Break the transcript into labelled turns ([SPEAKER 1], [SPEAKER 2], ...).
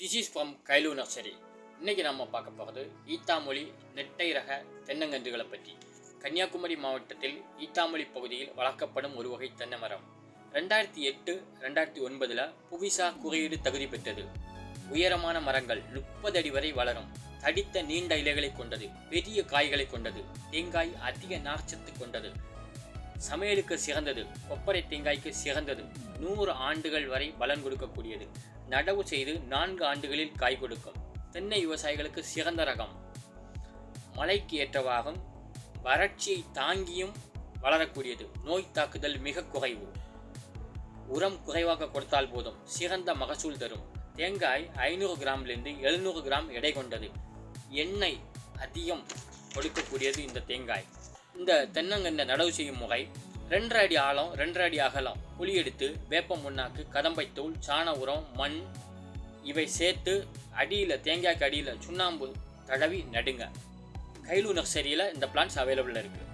[SPEAKER 1] This is from கைலு nursery இன்றைக்கி நம்ம பார்க்க போகிறது ஈத்தாமொழி நெட்டை ரக தென்னங்கன்றுகளை பற்றி. கன்னியாகுமரி மாவட்டத்தில் ஈத்தாமொழி பகுதியில் வளர்க்கப்படும் ஒரு வகை தென்னை மரம். ரெண்டாயிரத்தி எட்டு ரெண்டாயிரத்தி ஒன்பதில் புவிசா குறியீடு தகுதி பெற்றது. உயரமான மரங்கள் முப்பது அடி வரை வளரும். தடித்த நீண்ட இலைகளை கொண்டது பெரிய காய்களை கொண்டது தேங்காய் அதிக நார்ச்சத்து கொண்டது. சமையலுக்கு சிறந்தது கொப்பரை தேங்காய்க்கு சிறந்தது. நூறு ஆண்டுகள் வரை பலன் கொடுக்கக்கூடியது. நடவு செய்து நான்கு ஆண்டுகளில் காய் கொடுக்கும். தென்னை விவசாயிகளுக்கு சிறந்த ரகம். மழைக்கு ஏற்றவாகும் வறட்சியை தாங்கியும் வளரக்கூடியது. நோய் தாக்குதல் மிக குறைவு. உரம் குறைவாக கொடுத்தால் போதும். சிறந்த மகசூல் தரும். தேங்காய் ஐநூறு கிராம்லேருந்து எழுநூறு கிராம் எடை கொண்டது. எண்ணெய் அதிகம் கொடுக்கக்கூடியது இந்த தேங்காய். இந்த தென்னங்கன்றை நடவு செய்யும் முறை ரெண்டரை அடி ஆழம் ரெண்டரை அடி அகலம் குழி எடுத்து வேப்ப முன்னாக்கு கதம்பைத்தூள் சாண உரம் மண் இவை சேர்த்து அடியில் தேங்காய்க்கு அடியில் சுண்ணாம்பு தடவி நடுங்க. கைலு நர்சரியில் இந்த பிளான்ஸ் அவைலபிளாக இருக்குது